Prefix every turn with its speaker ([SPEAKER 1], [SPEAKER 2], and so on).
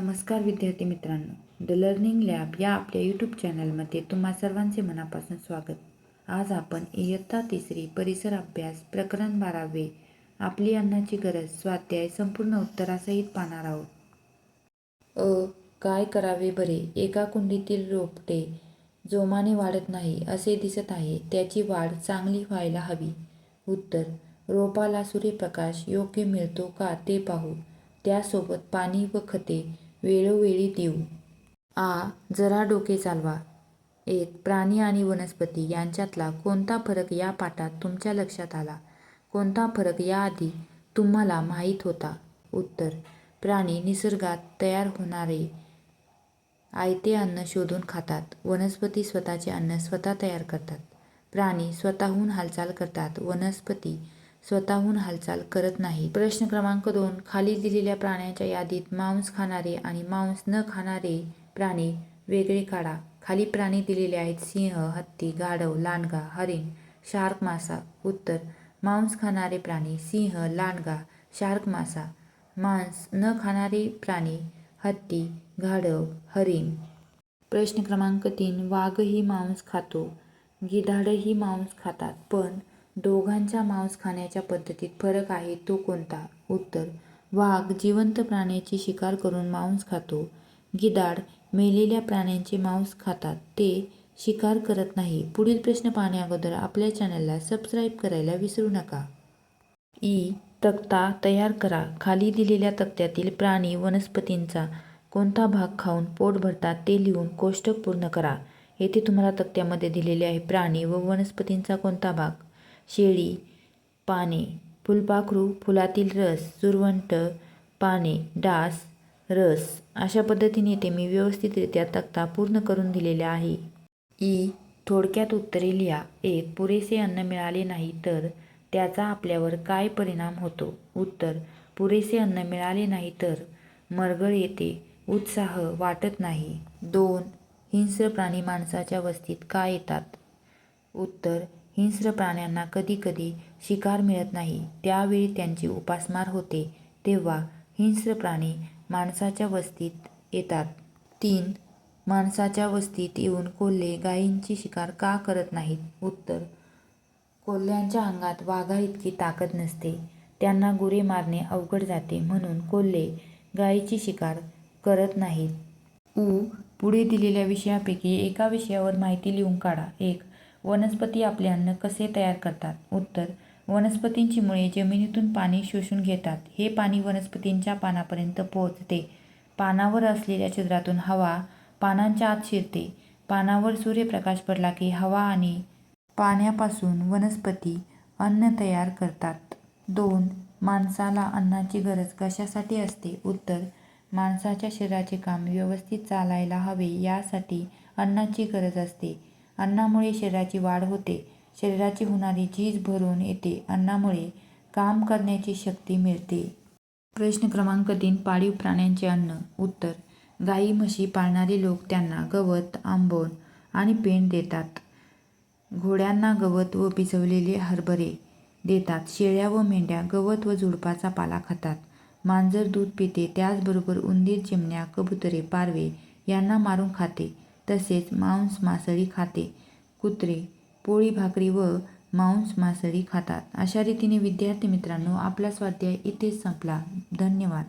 [SPEAKER 1] नमस्कार विद्यार्थी मित्रांनो. द लर्निंग लॅब या आपल्या यूट्यूब चॅनलमध्ये तुम्हा सर्वांचे मनापासून स्वागत. आज आपण इयत्ता तिसरी परिसर अभ्यास प्रकरण बारावे आपली अन्नाची गरज स्वाध्याय संपूर्ण उत्तरासहित पाहणार आहोत. अ काय करावे बरे? एका कुंडीतील रोपटे जोमाने वाढत नाही असे दिसत आहे. त्याची वाढ चांगली व्हायला हवी. उत्तर रोपाला सूर्यप्रकाश योग्य मिळतो का ते पाहू. त्यासोबत पाणी व खते वेळोवेळी देऊ. आ जरा डोके चालवा. एक प्राणी आणि वनस्पती यांच्यातला कोणता फरक या पाठात तुमच्या लक्षात आला? कोणता फरक याआधी तुम्हाला माहीत होता? उत्तर प्राणी निसर्गात तयार होणारे आयते अन्न शोधून खातात. वनस्पती स्वतःचे अन्न स्वतः तयार करतात. प्राणी स्वतःहून हालचाल करतात. वनस्पती स्वतःहून हालचाल करत नाही. प्रश्न क्रमांक दोन. खाली दिलेल्या प्राण्यांच्या यादीत मांस खाणारे आणि मांस न खाणारे प्राणी वेगळे काढा. खाली प्राणी दिलेले आहेत सिंह हत्ती गाढव लांडगा हरिण शार्क मासा. उत्तर. मांस खाणारे प्राणी सिंह लांडगा शार्क मासा. मांस न खाणारे प्राणी हत्ती गाढव हरिण. प्रश्न क्रमांक तीन. वाघही मांस खातो. गिधाडही मांस खातात. पण दोघांच्या मांस खाण्याच्या पद्धतीत फरक आहे तो कोणता? उत्तर वाघ जिवंत प्राण्याची शिकार करून मांस खातो. गिधाड मेलेल्या प्राण्यांचे मांस खातात. ते शिकार करत नाही. पुढील प्रश्न पाहण्याअगोदर आपल्या चॅनलला सबस्क्राईब करायला विसरू नका. ई. तक्ता तयार करा. खाली दिलेल्या तक्त्यातील प्राणी वनस्पतींचा कोणता भाग खाऊन पोट भरतात ते लिहून कोष्टक पूर्ण करा. येथे तुम्हाला तक्त्यामध्ये दिलेले आहे प्राणी व वनस्पतींचा कोणता भाग? शेळी पाने फुलपाखरू फुलातील रस सुरवंट पाने डास रस अशा पद्धतीने ते मी व्यवस्थितरित्या तक्ता पूर्ण करून दिलेला आहे. ई. थोडक्यात उत्तरे लिहा. एक पुरेसे अन्न मिळाले नाही तर त्याचा आपल्यावर काय परिणाम होतो? उत्तर पुरेसे अन्न मिळाले नाही तर मरगळ येते उत्साह वाटत नाही. दोन हिंस्र प्राणी माणसाच्या वस्तीत का येतात? उत्तर हिंस्र प्राण्यांना कधीकधी शिकार मिळत नाही. त्यावेळी त्यांची उपासमार होते तेव्हा हिंस्र प्राणी माणसाच्या वस्तीत येतात. तीन माणसाच्या वस्तीत येऊन कोल्हे गायींची शिकार का करत नाहीत? उत्तर कोल्ह्यांच्या अंगात वाघा इतकी ताकद नसते. त्यांना गुरे मारणे अवघड जाते म्हणून कोल्हे गायीची शिकार करत नाहीत. उ पुढे दिलेल्या विषयापैकी एका विषयावर माहिती लिहून काढा. एक वनस्पती आपले अन्न कसे तयार करतात? उत्तर वनस्पतींची मुळे जमिनीतून पाणी शोषून घेतात. हे पाणी वनस्पतींच्या पानापर्यंत पोहोचते. पानावर असलेल्या छिद्रातून हवा पानांच्या आत शिरते. पानावर सूर्यप्रकाश पडला की हवा आणि पाण्यापासून वनस्पती अन्न तयार करतात. दोन माणसाला अन्नाची गरज कशासाठी असते? उत्तर माणसाच्या शरीराचे काम व्यवस्थित चालायला हवे यासाठी अन्नाची गरज असते. अन्नामुळे शरीराची वाढ होते. शरीराची होणारी झीज भरून येते. अन्नामुळे काम करण्याची शक्ती मिळते. प्रश्न क्रमांक तीन पाळीव प्राण्यांचे अन्न. उत्तर गाई म्हशी पाळणारे लोक त्यांना गवत आंबोन आणि पेंड देतात. घोड्यांना गवत व भिजवलेले हरभरे देतात. शेळ्या व मेंढ्या गवत व झुडपाचा पाला खातात. मांजर दूध पिते. त्याचबरोबर उंदीर चिमण्या कबुतरे पारवे यांना मारून खाते. तसेच मांस मासळी खाते. कुत्रे पोळी भाकरी व मांस मासळी खातात. अशा रीतीने विद्यार्थी मित्रांनो आपला स्वाध्याय इथेच संपला. धन्यवाद.